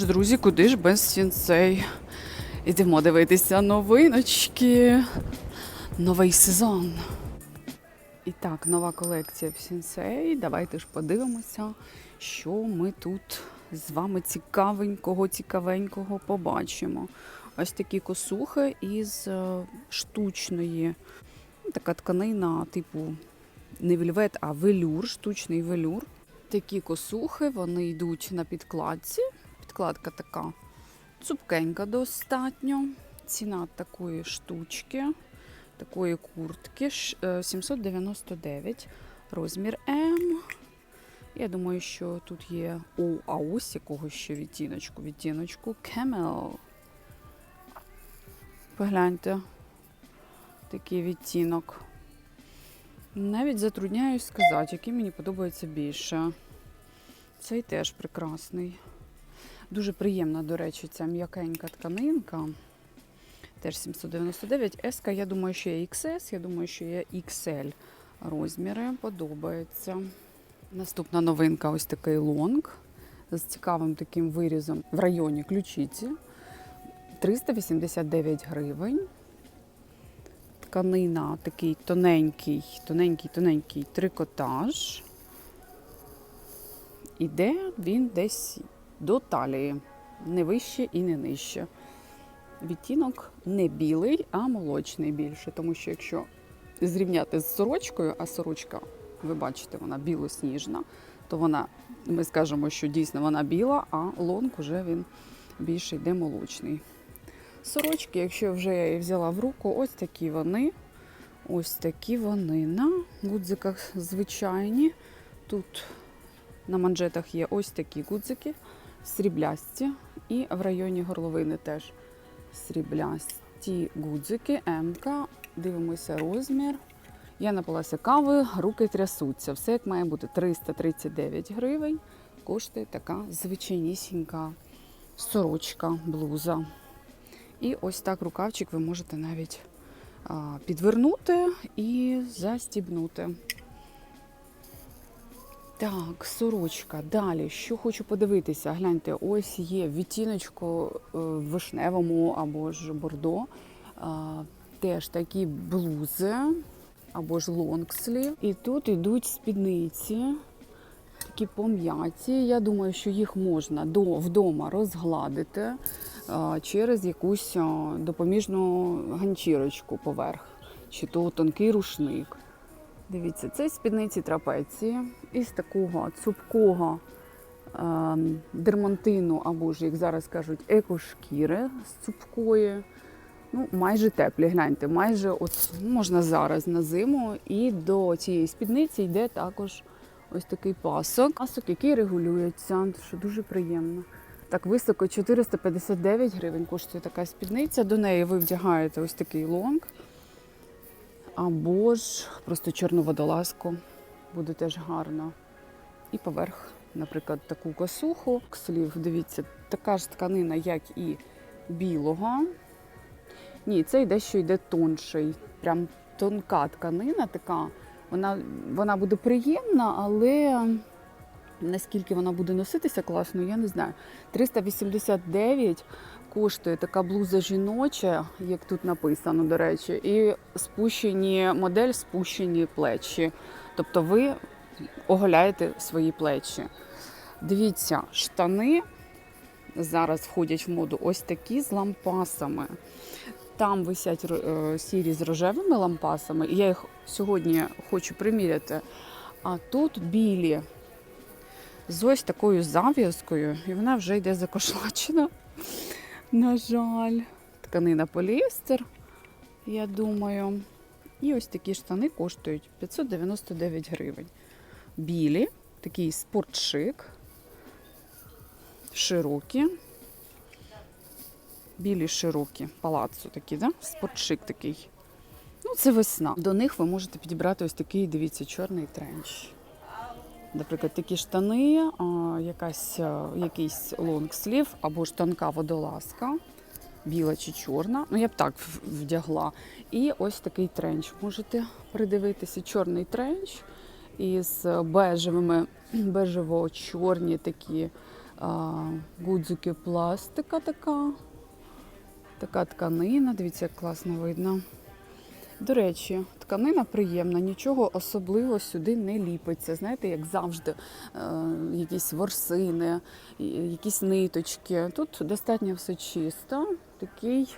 ж, друзі, куди ж без сінцей. Ідемо дивитися новиночки. Новий сезон. І так, нова колекція в сінцей. Давайте ж подивимося, що ми тут з вами цікавенького, цікавенького побачимо. Ось такі косухи із е, штучної, ну, така тканина, типу не вельвет, а велюр, штучний велюр. Такі косухи, вони йдуть на підкладці. Підкладка така цупкенька достатньо. Ціна такої штучки, такої куртки е, 799, розмір М. Я думаю, що тут є о, а ось якогось ще відтіночку. Відтіночку Camel. Погляньте, такий відтінок. Навіть затрудняюсь сказати, який мені подобається більше. Цей теж прекрасний. Дуже приємна, до речі, ця м'якенька тканинка. Теж 799. S, я думаю, що є XS, я думаю, що є XL розміри. Подобається. Наступна новинка ось такий лонг з цікавим таким вирізом в районі ключиці. 389 гривень. Тканина такий тоненький, тоненький, тоненький трикотаж. Іде він десь до талії, не вище і не нижче. Відтінок не білий, а молочний більше, тому що якщо зрівняти з сорочкою, а сорочка, ви бачите, вона білосніжна, то вона, ми скажемо, що дійсно вона біла, а лонг уже він більше йде молочний. Сорочки, якщо вже я її взяла в руку, ось такі вони. Ось такі вони на гудзиках звичайні. Тут на манжетах є ось такі гудзики, сріблясті. І в районі горловини теж сріблясті гудзики. МК. Дивимося розмір. Я напилася кави, руки трясуться. Все як має бути 339 гривень. Коштує така звичайнісінька сорочка, блуза. І ось так рукавчик ви можете навіть підвернути і застібнути. Так, сорочка. Далі, що хочу подивитися, гляньте, ось є відтіночку е, в вишневому або ж бордо. Теж такі блузи або ж лонгслі. І тут йдуть спідниці, такі пом'яті. Я думаю, що їх можна до, вдома розгладити через якусь допоміжну ганчірочку поверх, чи то тонкий рушник. Дивіться, це спідниці трапеції із такого цупкого е, дермантину, або ж, як зараз кажуть, екошкіри з цупкої. Ну, майже теплі, гляньте, майже от можна зараз на зиму. І до цієї спідниці йде також ось такий пасок. Пасок, який регулюється, що дуже приємно. Так високо 459 гривень коштує така спідниця. До неї ви вдягаєте ось такий лонг. Або ж просто чорну водолазку буде теж гарно. І поверх, наприклад, таку косуху. Слів, дивіться, така ж тканина, як і білого. Ні, це йде, що йде тонший. Прям тонка тканина така. Вона, вона буде приємна, але наскільки вона буде носитися класно, я не знаю. 389 коштує така блуза жіноча, як тут написано, до речі, і спущені модель, спущені плечі. Тобто ви оголяєте свої плечі. Дивіться, штани зараз входять в моду ось такі з лампасами. Там висять е, сірі з рожевими лампасами, я їх сьогодні хочу приміряти. А тут білі з ось такою зав'язкою, і вона вже йде закошлачена. На жаль, тканина поліестер, я думаю. І ось такі штани коштують 599 гривень. Білі, такий спортшик, широкі. Білі широкі, палаццо такі, да? спортшик такий. Ну, це весна. До них ви можете підібрати ось такий, дивіться, чорний тренч. Наприклад, такі штани, якась, якийсь лонгслів або ж тонка водолазка, біла чи чорна. Ну, я б так вдягла. І ось такий тренч. Можете придивитися, чорний тренч із бежевими, бежево-чорні такі гудзики пластика така. Така тканина, дивіться, як класно видно. До речі, тканина приємна, нічого особливо сюди не ліпиться. Знаєте, як завжди, е, якісь ворсини, якісь ниточки. Тут достатньо все чисто. Такий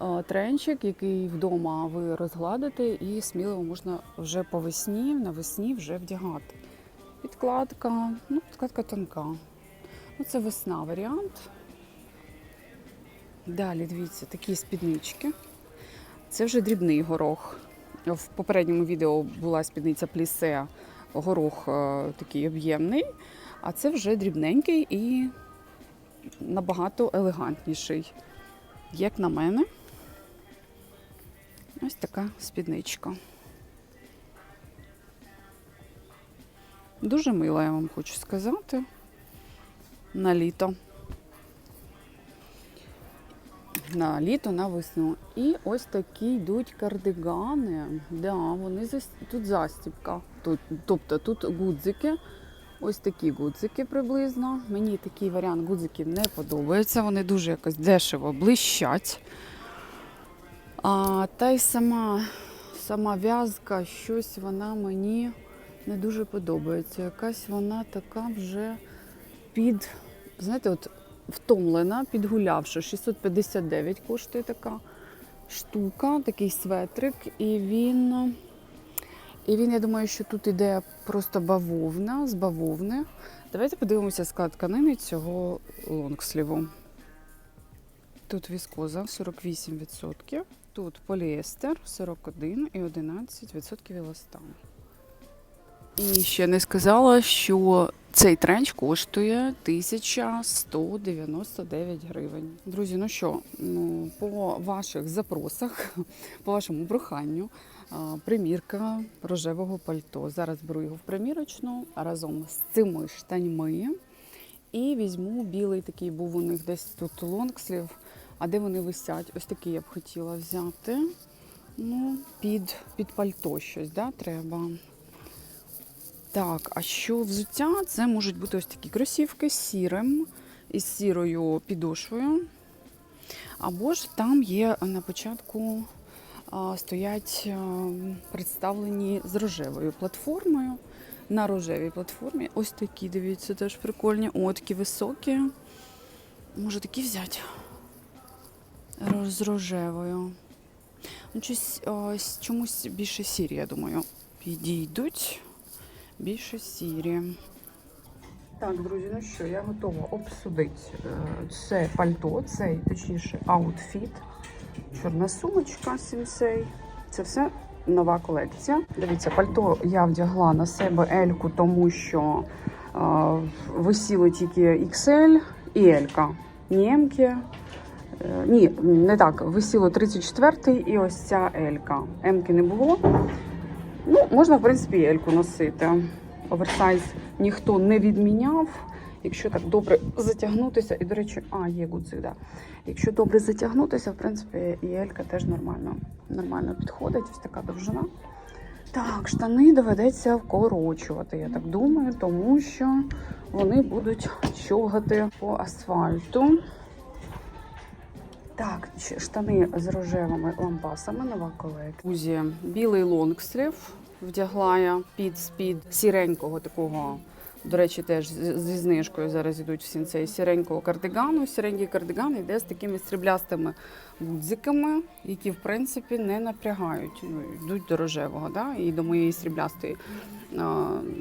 е, тренчик, який вдома ви розгладите, і сміливо можна вже по весні, навесні вже вдягати. Підкладка, ну, підкладка тонка. Ну, це весна варіант. Далі, дивіться, такі спіднички. Це вже дрібний горох. В попередньому відео була спідниця плісе, горох е, такий об'ємний, а це вже дрібненький і набагато елегантніший. Як на мене, ось така спідничка. Дуже мила, я вам хочу сказати. На літо. На літо, на весну. І ось такі йдуть кардигани. Да, вони зас... Тут застібка. Тут, тобто тут гудзики. Ось такі гудзики приблизно. Мені такий варіант гудзиків не подобається. Вони дуже якось дешево блищать. А, та й сама, сама в'язка, щось вона мені не дуже подобається. Якась вона така вже під, знаєте, от втомлена, підгулявши. 659 коштує така штука, такий светрик. І він, і він, я думаю, що тут іде просто бавовна з бавовни. Давайте подивимося склад тканини цього лонгсліву. Тут віскоза 48%, тут поліестер 41 і 11% еластан. І ще не сказала, що цей тренч коштує 1199 гривень. Друзі, ну що, ну, по ваших запросах, по вашому проханню, примірка рожевого пальто. Зараз беру його в примірочну разом з цими штаньми. І візьму білий такий був у них десь тут лонгслів. А де вони висять? Ось такий я б хотіла взяти. Ну, під, під пальто щось, да, треба. Так, а що взуття? Це можуть бути ось такі кросівки з сірим, із сірою підошвою. Або ж там є на початку стоять а, представлені з рожевою платформою. На рожевій платформі. Ось такі, дивіться, теж прикольні. О, такі високі. Може такі взяти з рожевою. Ну, щось, а, чомусь більше сірі, я думаю, підійдуть більше сірі. Так, друзі, ну що, я готова обсудити е, це пальто, цей, точніше, аутфіт. Чорна сумочка сімсей. Це все нова колекція. Дивіться, пальто я вдягла на себе Ельку, тому що е, висіли тільки XL і Елька. Ні Емки. Е, ні, не так. Висіло 34 і ось ця Елька. Емки не було. Ну, можна, в принципі, ельку носити. Оверсайз ніхто не відміняв. Якщо так добре затягнутися, і, до речі, а, є гудзик, да. Якщо добре затягнутися, в принципі, і елька теж нормально, нормально підходить. Ось така довжина. Так, штани доведеться вкорочувати, я так думаю, тому що вони будуть човгати по асфальту. Так, штани з рожевими лампасами, нова колекція. Друзі, білий лонгслів вдягла я під спід сіренького такого. До речі, теж зі знижкою зараз йдуть в сінцей сіренького кардигану. Сіренький кардиган йде з такими стріблястими гудзиками, які в принципі не напрягають. Ну, йдуть до рожевого, да? і до моєї сріблястої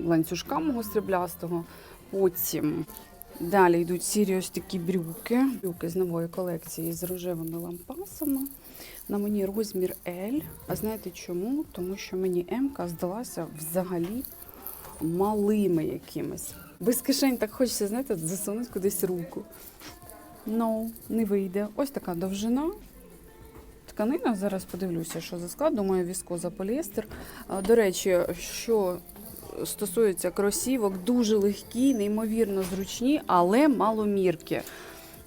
ланцюжка мого сріблястого. Потім Далі йдуть сірі ось такі брюки. Брюки з нової колекції з рожевими лампасами. На мені розмір L. А знаєте чому? Тому що мені М здалася взагалі малими якимись. Без кишень так хочеться, знаєте, засунути кудись руку. Ну, не вийде. Ось така довжина. Тканина, зараз подивлюся, що за склад. Думаю, віскоза поліестер. До речі, що стосується кросівок, дуже легкі, неймовірно зручні, але маломірки.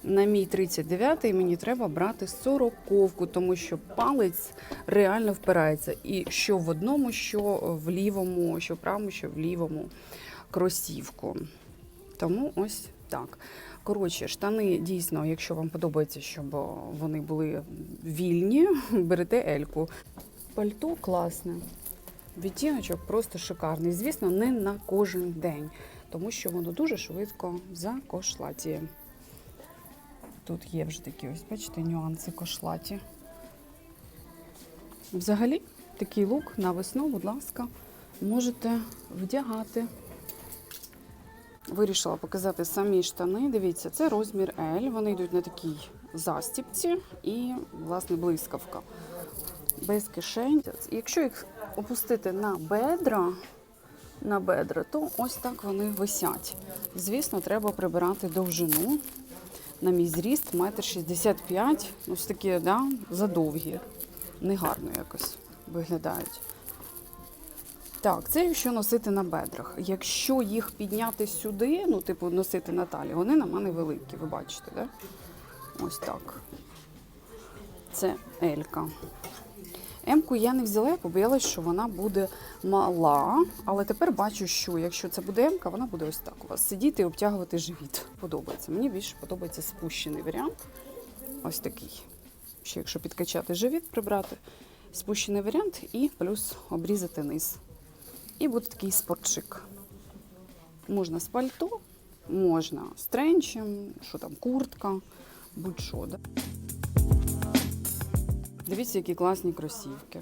На мій 39-й мені треба брати 40-ковку, тому що палець реально впирається. І що в одному, що в лівому, що в правому, що в лівому кросівку. Тому ось так. Коротше, штани дійсно, якщо вам подобається, щоб вони були вільні, берете ельку. Пальто класне. Відтіночок просто шикарний. Звісно, не на кожен день, тому що воно дуже швидко закошлатіє. Тут є вже такі, ось, бачите, нюанси кошлаті. Взагалі, такий лук на весну, будь ласка, можете вдягати. Вирішила показати самі штани. Дивіться, це розмір L. Вони йдуть на такій застіпці і, власне, блискавка. Без кишень. Якщо їх опустити на бедра, на бедра, то ось так вони висять. Звісно, треба прибирати довжину. На мій зріст метр шістдесят п'ять. Ось такі, да, задовгі. Негарно якось виглядають. Так, це якщо носити на бедрах. Якщо їх підняти сюди, ну, типу, носити на талії, вони на мене великі, ви бачите, да? Ось так. Це Елька. М-ку я не взяла, я побоялась, що вона буде мала. Але тепер бачу, що якщо це буде М-ка, вона буде ось так у вас сидіти і обтягувати живіт. Подобається. Мені більше подобається спущений варіант. Ось такий. Ще якщо підкачати живіт, прибрати, спущений варіант і плюс обрізати низ. І буде такий спортшик. Можна з пальто, можна з тренчем, що там, куртка, будь-що. Да? Дивіться, які класні кросівки.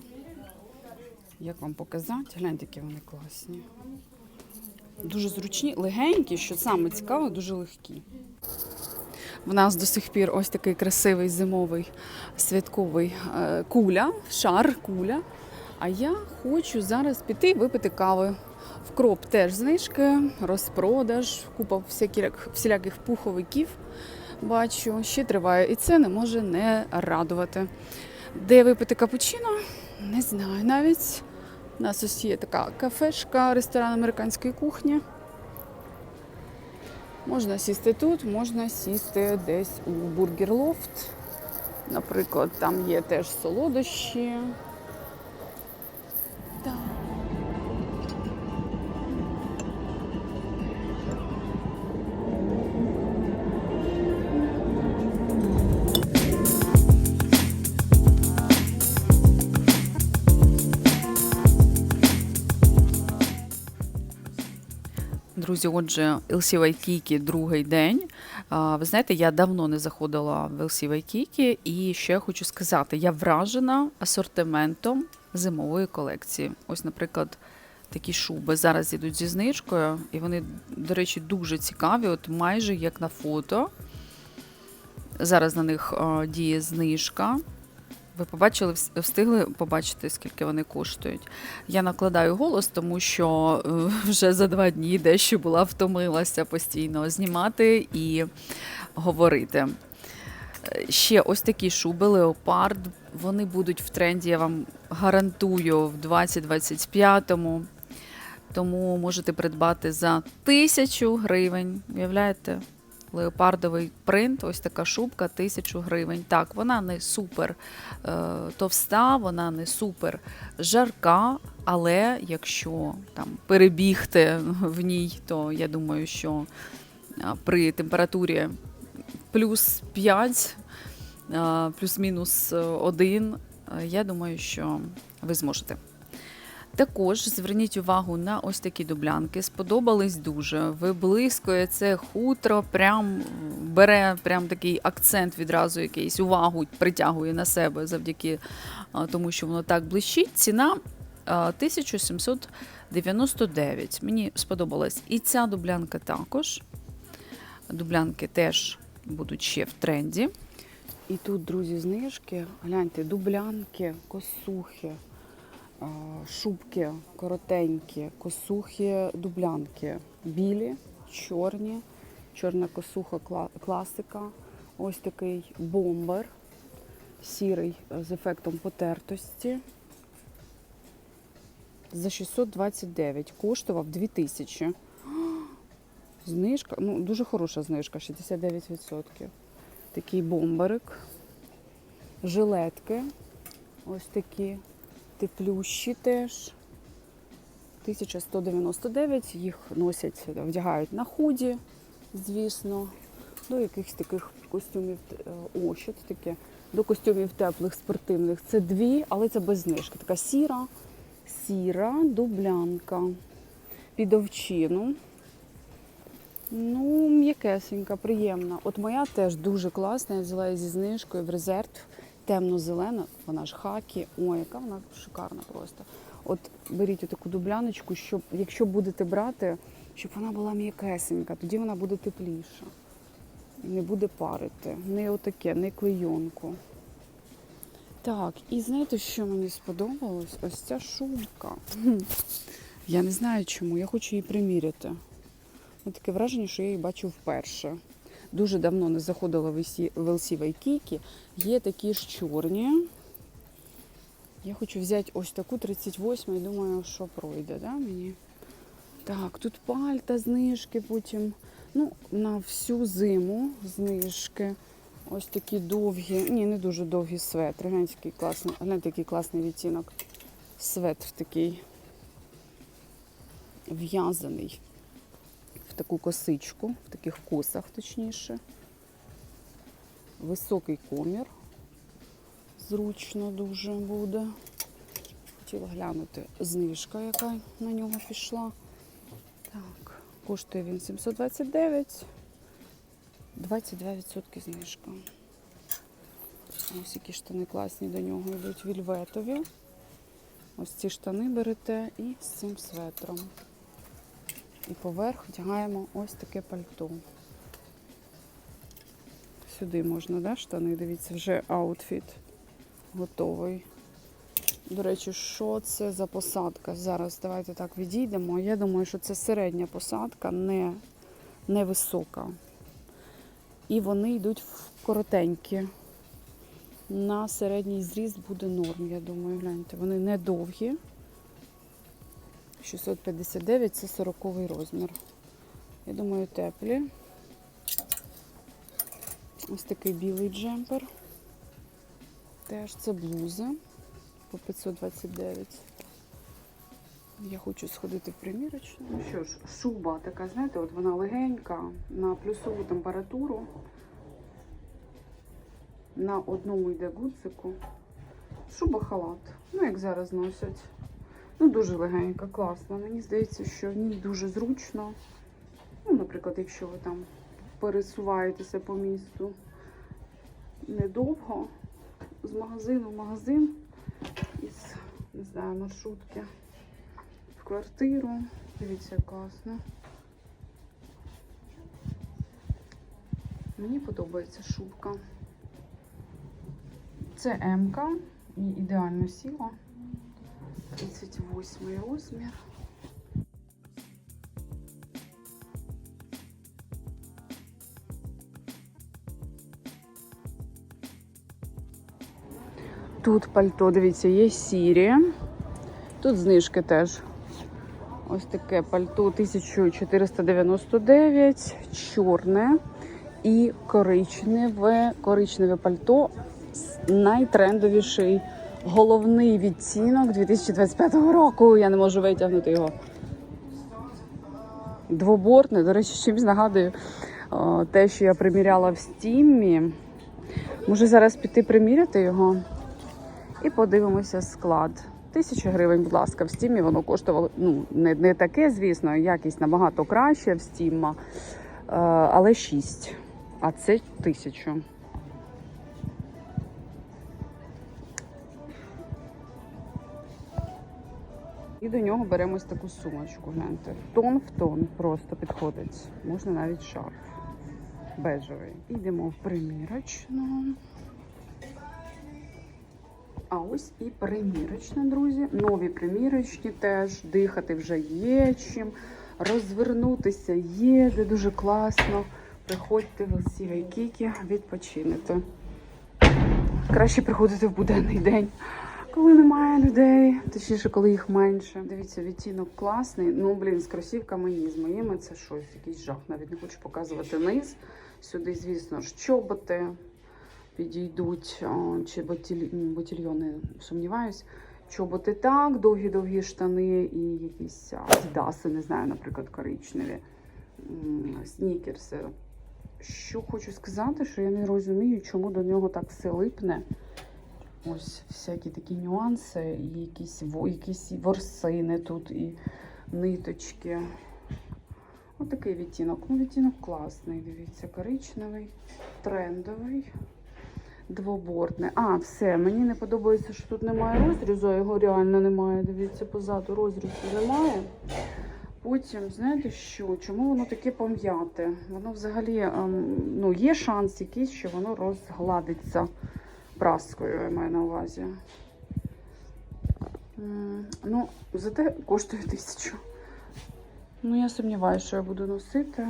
Як вам показати? Гляньте, які вони класні. Дуже зручні, легенькі, що саме цікаве, дуже легкі. В нас до сих пір ось такий красивий зимовий святковий е, куля, шар куля. А я хочу зараз піти випити кави. В кроп теж знижки, розпродаж, купа всіляких пуховиків. Бачу, ще триває. І це не може не радувати. Де випити капучино? Не знаю навіть. У нас ось є така кафешка, ресторан американської кухні. Можна сісти тут, можна сісти десь у бургерлофт. Наприклад, там є теж солодощі. Так. Друзі, отже, LC Waikiki другий день. Ви знаєте, я давно не заходила в LC Waikiki і ще хочу сказати, я вражена асортиментом зимової колекції. Ось, наприклад, такі шуби зараз йдуть зі знижкою, і вони, до речі, дуже цікаві, от майже як на фото. Зараз на них діє знижка. Ви побачили, встигли побачити, скільки вони коштують. Я накладаю голос, тому що е, вже за два дні дещо була втомилася постійно знімати і говорити. Е, Ще ось такі шуби леопард. Вони будуть в тренді, я вам гарантую, в 2025-му. Тому можете придбати за тисячу гривень. Уявляєте? Леопардовий принт, ось така шубка, тисячу гривень. Так, вона не супер е, товста, вона не супер жарка, але якщо там перебігти в ній, то я думаю, що при температурі плюс 5, а, плюс-мінус 1, я думаю, що ви зможете. Також зверніть увагу на ось такі дублянки. Сподобались дуже. Виблискує це хутро, прям бере прям такий акцент відразу якийсь увагу притягує на себе завдяки тому, що воно так блищить. Ціна 1799. Мені сподобалась і ця дублянка також. Дублянки теж будуть ще в тренді. І тут, друзі, знижки. Гляньте, дублянки, косухи, шубки коротенькі, косухи, дублянки. Білі, чорні, чорна косуха класика. Ось такий бомбер, сірий е, з ефектом потертості. За 629 коштував 2000. Знижка, ну дуже хороша знижка, 69%. Такий бомберик. Жилетки. Ось такі. Теплющі теж. 1199. Їх носять, вдягають на худі, звісно, до якихось таких костюмів, е, о, що це таке? До костюмів теплих, спортивних. Це дві, але це без знижки. Така сіра, сіра дублянка. Під овчину. Ну, м'якесенька, приємна. От моя теж дуже класна. Я взяла її зі знижкою в резерв. Темно-зелена, вона ж хакі. Ой, яка вона шикарна просто. От беріть таку дубляночку, щоб, якщо будете брати, щоб вона була м'якесенька, тоді вона буде тепліша. Не буде парити. Не отаке, не клейонку. Так, і знаєте, що мені сподобалось? Ось ця шубка. Я не знаю чому, я хочу її приміряти. Таке враження, що я її бачу вперше. Дуже давно не заходила в LC в Є такі ж чорні. Я хочу взяти ось таку 38 і думаю, що пройде, да, мені? Так, тут пальта, знижки, потім ну, на всю зиму знижки. Ось такі довгі, ні, не дуже довгі светри. Гляньте, класний, гляньте, який класний відтінок. Светр такий в'язаний таку косичку, в таких косах, точніше. Високий комір. Зручно дуже буде. Хотіла глянути знижка, яка на нього пішла. Так, коштує він 729. 22% знижка. Ось які штани класні до нього йдуть вільветові. Ось ці штани берете і з цим светром. І поверх вдягаємо ось таке пальто. Сюди можна, да, штани? Дивіться, вже аутфіт готовий. До речі, що це за посадка? Зараз давайте так відійдемо. Я думаю, що це середня посадка, не, не висока. І вони йдуть в коротенькі. На середній зріст буде норм, я думаю, гляньте. Вони не довгі. 659 це 40 розмір. Я думаю, теплі. Ось такий білий джемпер. Теж це блузи по 529. Я хочу сходити в примірочну. Ну що ж, шуба така, знаєте, от вона легенька, на плюсову температуру. На одному йде гудзику. Шуба халат. Ну, як зараз носять. Ну, дуже легенька, класна. Мені здається, що в ній дуже зручно. Ну, наприклад, якщо ви там пересуваєтеся по місту недовго, з магазину в магазин, із, не знаю, маршрутки в квартиру. Дивіться, класно. Мені подобається шубка. Це М-ка і ідеально сіла. 38 розмір. Тут пальто, дивіться, є сірі. Тут знижки теж. Ось таке пальто 1499, чорне і коричневе, коричневе пальто найтрендовіший головний відцінок 2025 року. Я не можу витягнути його. Двобортне, до речі, чимось нагадую те, що я приміряла в стімі. Може зараз піти приміряти його і подивимося склад. Тисяча гривень, будь ласка, в стімі воно коштувало ну, не, не таке, звісно, якість набагато краще в стіма, е, але 6. А це тисячу. І до нього беремо таку сумочку. Гляньте. Тон в тон просто підходить. Можна навіть шарф бежевий. Йдемо в примірочну. А ось і примірочна, друзі. Нові примірочні теж. Дихати вже є чим. Розвернутися є, де дуже класно. Приходьте в LC Waikiki, відпочинете. Краще приходити в буденний день коли немає людей, точніше, коли їх менше. Дивіться, відтінок класний. Ну, блін, з кросівками ні. З моїми це щось, якийсь жах. Навіть не хочу показувати низ. Сюди, звісно ж, чоботи підійдуть, чи ботіль... ботільйони, сумніваюсь. Чоботи так, довгі-довгі штани і якісь адідаси, не знаю, наприклад, коричневі. снікерси. Що хочу сказати, що я не розумію, чому до нього так все липне. Ось всякі такі нюанси, і якісь, якісь ворсини тут, і ниточки. Ось такий відтінок. Ну, відтінок класний, дивіться, коричневий, трендовий, двобортний. А, все, мені не подобається, що тут немає розрізу, а його реально немає. Дивіться, позаду розрізу немає. Потім, знаєте що, чому воно таке пом'яте? Воно взагалі ем, ну, є шанс якийсь, що воно розгладиться праскою, я маю на увазі. Ну, зате коштує тисячу. Ну, я сумніваюся, що я буду носити,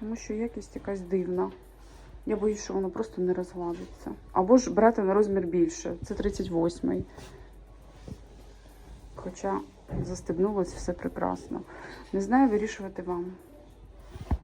тому що якість якась дивна. Я боюсь, що воно просто не розгладиться. Або ж брати на розмір більше. Це 38-й. Хоча застебнулось все прекрасно. Не знаю, вирішувати вам.